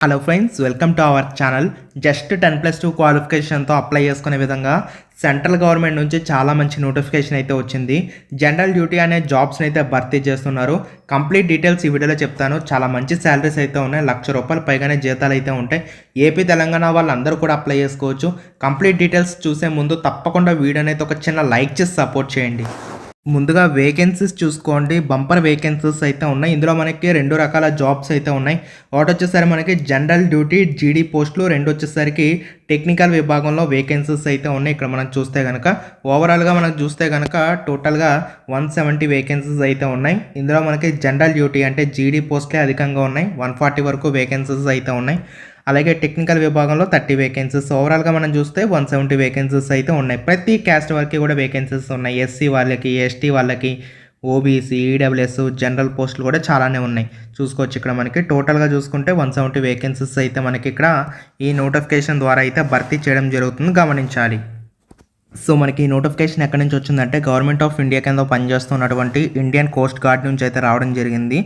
Hello friends welcome to our channel just ten plus two క్వాలిఫికేషన్తో apply చేసుకునే విధంగా central government నుంచి చాలా మంచి నోటిఫికేషన్ అయితే వచ్చింది. జనరల్ డ్యూటీ అనే జాబ్స్ని అయితే భర్తీ చేస్తున్నారు. కంప్లీట్ డీటెయిల్స్ ఈ వీడియోలో చెప్తాను. చాలా మంచి శాలరీస్ అయితే ఉన్నాయి. లక్ష రూపాయలు పైగానే జీతాలు అయితే ఉంటాయి. ఏపీ తెలంగాణ వాళ్ళందరూ కూడా అప్లై చేసుకోవచ్చు. కంప్లీట్ డీటెయిల్స్ చూసే ముందు తప్పకుండా వీడియోని అయితే ఒక చిన్న లైక్ చేసి సపోర్ట్ చేయండి. ముందుగా వేకెన్సీస్ చూసుకోండి. బంపర్ వేకెన్సీస్ అయితే ఉన్నాయి. ఇందులో మనకి రెండు రకాల జాబ్స్ అయితే ఉన్నాయి. ఒకటి వచ్చేసరికి మనకి జనరల్ డ్యూటీ జీడీ పోస్టులు రెండు వచ్చేసరికి టెక్నికల్ విభాగంలో వేకెన్సీస్ అయితే ఉన్నాయి. ఇక్కడ మనం చూస్తే కనుక ఓవరాల్గా మనం చూస్తే కనుక టోటల్గా వన్ సెవెంటీ వేకెన్సీస్ అయితే ఉన్నాయి. ఇందులో మనకి జనరల్ డ్యూటీ అంటే జీడీ పోస్ట్లే అధికంగా ఉన్నాయి. వన్ ఫార్టీ వరకు వేకెన్సీస్ అయితే ఉన్నాయి. అలాగే టెక్నికల్ విభాగంలో థర్టీ వేకెన్సీస్ ఓవరాల్గా మనం చూస్తే వన్ సెవెంటీ వేకెన్సీస్ అయితే ఉన్నాయి. ప్రతి క్యాస్ట్ వరకు కూడా వేకెన్సీస్ ఉన్నాయి. ఎస్సీ వాళ్ళకి ఎస్టీ వాళ్ళకి ఓబీసీ ఈడబ్ల్యూఎస్ జనరల్ పోస్టులు కూడా చాలానే ఉన్నాయి. చూసుకోవచ్చు ఇక్కడ మనకి. టోటల్గా చూసుకుంటే వన్ సెవెంటీ వేకెన్సీస్ అయితే మనకి ఇక్కడ ఈ నోటిఫికేషన్ ద్వారా అయితే భర్తీ చేయడం జరుగుతుంది. గమనించాలి. సో మనకి ఈ నోటిఫికేషన్ ఎక్కడి నుంచి వచ్చిందంటే గవర్నమెంట్ ఆఫ్ ఇండియా కింద పనిచేస్తున్నటువంటి ఇండియన్ కోస్ట్ గార్డ్ నుంచి అయితే రావడం జరిగింది.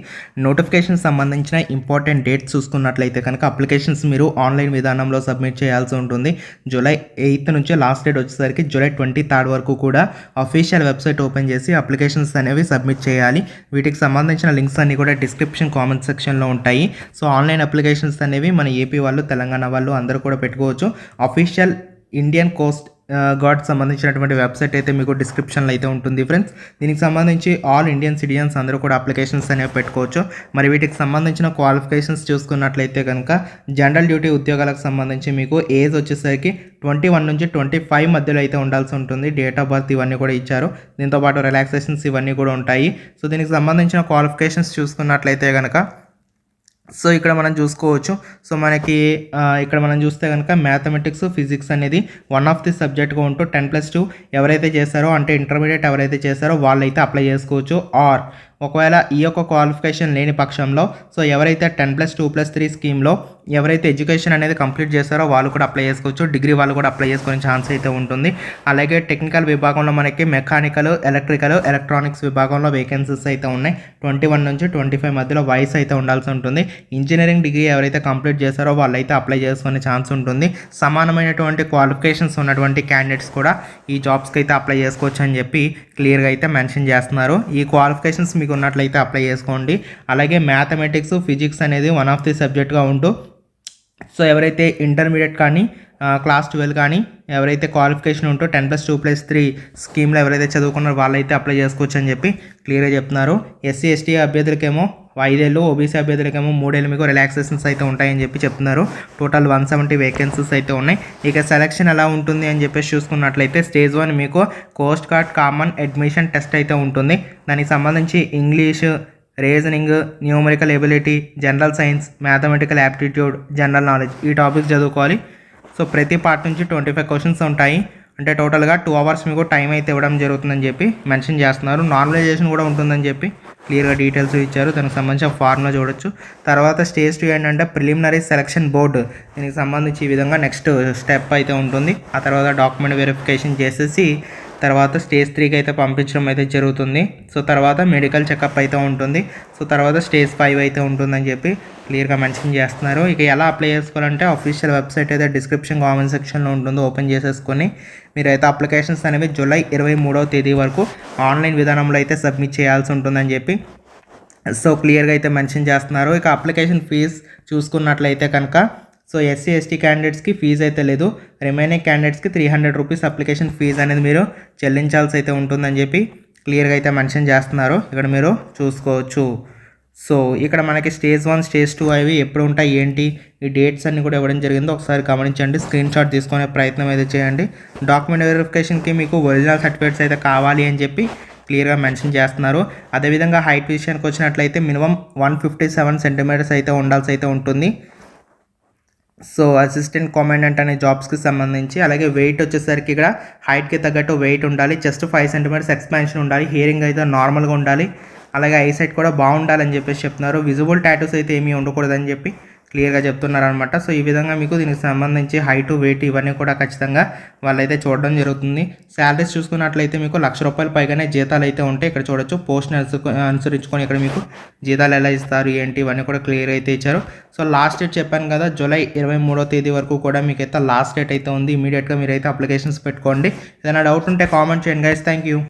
నోటిఫికేషన్ సంబంధించిన ఇంపార్టెంట్ డేట్స్ చూసుకున్నట్లయితే కనుక అప్లికేషన్స్ మీరు ఆన్లైన్ విధానంలో సబ్మిట్ చేయాల్సి ఉంటుంది. జూలై ఎయిత్ నుంచి లాస్ట్ డేట్ వచ్చేసరికి జూలై ట్వంటీ థర్డ్ వరకు కూడా అఫీషియల్ వెబ్సైట్ ఓపెన్ చేసి అప్లికేషన్స్ అనేవి సబ్మిట్ చేయాలి. వీటికి సంబంధించిన లింక్స్ అన్నీ కూడా డిస్క్రిప్షన్ కామెంట్ సెక్షన్లో ఉంటాయి. సో ఆన్లైన్ అప్లికేషన్స్ అనేవి మన ఏపీ వాళ్ళు తెలంగాణ వాళ్ళు అందరూ కూడా పెట్టుకోవచ్చు. అఫీషియల్ ఇండియన్ కోస్ట్ గాడ్ సంబంధించినటువంటి వెబ్సైట్ అయితే మీకు డిస్క్రిప్షన్లో అయితే ఉంటుంది ఫ్రెండ్స్. దీనికి సంబంధించి ఆల్ ఇండియన్ సిటిజన్స్ అందరూ కూడా అప్లికేషన్స్ అనేవి పెట్టుకోవచ్చు. మరి వీటికి సంబంధించిన క్వాలిఫికేషన్స్ చూసుకున్నట్లయితే కనుక జనరల్ డ్యూటీ ఉద్యోగాలకు సంబంధించి మీకు ఏజ్ వచ్చేసరికి ట్వంటీ వన్ నుంచి ట్వంటీ ఫైవ్ మధ్యలో అయితే ఉండాల్సి ఉంటుంది. డేట్ ఆఫ్ బర్త్ ఇవన్నీ కూడా ఇచ్చారు. దీంతో పాటు రిలాక్సేషన్స్ ఇవన్నీ కూడా ఉంటాయి. సో దీనికి సంబంధించిన క్వాలిఫికేషన్స్ చూసుకున్నట్లయితే కనుక సో ఇక్కడ మనం చూసుకోవచ్చు. సో మనకి ఇక్కడ మనం చూస్తే కనుక మ్యాథమెటిక్స్ ఫిజిక్స్ అనేది వన్ ఆఫ్ ది సబ్జెక్ట్గా ఉంటూ టెన్ ప్లస్ టూ ఎవరైతే చేశారో అంటే ఇంటర్మీడియట్ ఎవరైతే చేశారో వాళ్ళైతే అప్లై చేసుకోవచ్చు. ఆర్ ఒకవేళ ఈ యొక్క క్వాలిఫికేషన్ లేని పక్షంలో సో ఎవరైతే ten plus two plus three స్కీమ్లో ఎవరైతే ఎడ్యుకేషన్ అనేది కంప్లీట్ చేస్తారో వాళ్ళు కూడా అప్లై చేసుకోవచ్చు. డిగ్రీ వాళ్ళు కూడా అప్లై చేసుకునే ఛాన్స్ అయితే ఉంటుంది. అలాగే టెక్నికల్ విభాగంలో మనకి మెకానికల్ ఎలక్ట్రికల్ ఎలక్ట్రానిక్స్ విభాగంలో వేకెన్సీస్ అయితే ఉన్నాయి. ట్వంటీ వన్ నుంచి ట్వంటీ ఫైవ్ మధ్యలో వయసు అయితే ఉండాల్సి ఉంటుంది. ఇంజనీరింగ్ డిగ్రీ ఎవరైతే కంప్లీట్ చేస్తారో వాళ్ళైతే అప్లై చేసుకునే ఛాన్స్ ఉంటుంది. సమానమైనటువంటి క్వాలిఫికేషన్స్ ఉన్నటువంటి క్యాండిడేట్స్ కూడా ఈ జాబ్స్కి అయితే అప్లై చేసుకోవచ్చు అని చెప్పి క్లియర్గా అయితే మెన్షన్ చేస్తున్నారు. ఈ క్వాలిఫికేషన్స్ మీకు ఉన్నట్లయితే అప్లై చేసుకోండి. అలాగే మ్యాథమెటిక్స్ ఫిజిక్స్ అనేది వన్ ఆఫ్ ది సబ్జెక్ట్గా ఉంటూ సో ఎవరైతే ఇంటర్మీడియట్ కానీ క్లాస్ ట్వెల్వ్ కానీ ఎవరైతే qualification ఉంటో ten plus two plus three స్కీమ్లో ఎవరైతే చదువుకున్నారో వాళ్ళైతే అప్లై చేసుకోవచ్చు అని చెప్పి క్లియర్గా చెప్తున్నారు. ఎస్సీ ఎస్టీ అభ్యర్థులకేమో ఐదేళ్ళు ఓబీసీ అభ్యర్థులకేమో మూడేళ్ళు మీకు రిలాక్సేషన్స్ అయితే ఉంటాయని చెప్పి చెప్తున్నారు. టోటల్ వన్ సెవెంటీ వేకెన్సీస్ అయితే ఉన్నాయి. ఇక సెలక్షన్ ఎలా ఉంటుంది అని చెప్పేసి చూసుకున్నట్లయితే స్టేజ్ వన్ మీకు coast guard common admission test అయితే ఉంటుంది. దానికి సంబంధించి English reasoning numerical ability general science mathematical aptitude general knowledge ఈ టాపిక్స్ చదువుకోవాలి. సో ప్రతి పార్ట్ నుంచి ట్వంటీ ఫైవ్ క్వశ్చన్స్ ఉంటాయి. అంటే టోటల్గా టూ అవర్స్ మీకు టైం అయితే ఇవ్వడం జరుగుతుందని చెప్పి మెన్షన్ చేస్తున్నారు. నార్మలైజేషన్ కూడా ఉంటుందని చెప్పి క్లియర్గా డీటెయిల్స్ ఇచ్చారు. దానికి సంబంధించిన ఫార్ములా చూడొచ్చు. తర్వాత స్టేజ్ టూ ఏంటంటే ప్రిలిమినరీ సెలక్షన్ బోర్డు దీనికి సంబంధించి ఈ విధంగా నెక్స్ట్ స్టెప్ అయితే ఉంటుంది. ఆ తర్వాత డాక్యుమెంట్ వెరిఫికేషన్ చేసేసి తర్వాత స్టేజ్ త్రీకి అయితే పంపించడం అయితే జరుగుతుంది. సో తర్వాత మెడికల్ చెకప్ అయితే ఉంటుంది. సో తర్వాత స్టేజ్ ఫైవ్ అయితే ఉంటుందని చెప్పి క్లియర్గా మెన్షన్ చేస్తున్నారు. ఇక ఎలా అప్లై చేసుకోవాలంటే అఫీషియల్ వెబ్సైట్ అయితే డిస్క్రిప్షన్ కామెంట్ సెక్షన్లో ఉంటుంది. ఓపెన్ చేసేసుకొని మీరైతే అప్లికేషన్స్ అనేవి జూలై ఇరవై మూడవ తేదీ వరకు ఆన్లైన్ విధానంలో అయితే సబ్మిట్ చేయాల్సి ఉంటుందని చెప్పి సో క్లియర్గా అయితే మెన్షన్ చేస్తున్నారు. ఇక అప్లికేషన్ ఫీజ్ చూసుకున్నట్లయితే కనుక సో ఎస్సీ ఎస్టీ క్యాండిడేట్స్కి ఫీజు అయితే లేదు. రిమైనింగ్ క్యాండిడేట్స్కి three hundred rupees application fee అనేది మీరు చెల్లించాల్సి అయితే ఉంటుందని చెప్పి క్లియర్గా అయితే మెన్షన్ చేస్తున్నారు. ఇక్కడ మీరు చూసుకోవచ్చు. సో ఇక్కడ మనకి స్టేజ్ వన్ స్టేజ్ టూ అవి ఎప్పుడు ఉంటాయి ఏంటి? ఈ డేట్స్ అన్ని కూడా ఇవ్వడం జరిగిందో. ఒకసారి గమనించండి. స్క్రీన్ షాట్ తీసుకునే ప్రయత్నం అయితే చేయండి. డాక్యుమెంట్ వెరిఫికేషన్కి మీకు ఒరిజినల్ సర్టిఫికేట్స్ అయితే కావాలి అని చెప్పి క్లియర్గా మెన్షన్ చేస్తున్నారు. అదేవిధంగా హైట్ విషయానికి వచ్చినట్లయితే minimum one fifty seven centimetres అయితే ఉండాల్సి అయితే ఉంటుంది. సో అసిస్టెంట్ కామెండెంట్ అనే జాబ్స్కి సంబంధించి అలాగే వెయిట్ వచ్చేసరికి ఇక్కడ హైట్కి తగ్గట్టు వెయిట్ ఉండాలి జస్ట్ ఫైవ్ సెంటీమీటర్స్ ఎక్స్పాన్షన్ ఉండాలి హియరింగ్ అయితే నార్మల్గా ఉండాలి అలాగే ఐసైట్ కూడా బాగుండాలని చెప్పేసి చెప్తున్నారు. విజిబుల్ టాటూస్ అయితే ఏమీ ఉండకూడదని చెప్పి క్లియర్గా చెప్తున్నారనమాట సో ఈ విధంగా మీకు దీనికి సంబంధించి హైట్ వెయిట్ ఇవన్నీ కూడా ఖచ్చితంగా వాళ్ళైతే చూడడం జరుగుతుంది. శాలరీస్ చూసుకున్నట్లయితే మీకు లక్ష రూపాయల పైగానే జీతాలు అయితే ఉంటాయి. ఇక్కడ చూడొచ్చు పోస్ట్ అనుసరించుకొని ఇక్కడ మీకు జీతాలు ఎలా ఇస్తారు ఏంటి ఇవన్నీ కూడా క్లియర్ అయితే ఇచ్చారు. సో లాస్ట్ డేట్ చెప్పాను కదా జూలై ఇరవై మూడో తేదీ వరకు కూడా మీకు అయితే లాస్ట్ డేట్ అయితే ఉంది. ఇమీడియట్గా మీరైతే అప్లికేషన్స్ పెట్టుకోండి. ఏదైనా డౌట్ ఉంటే కామెంట్ చేయండి గైస్ థ్యాంక్ యూ.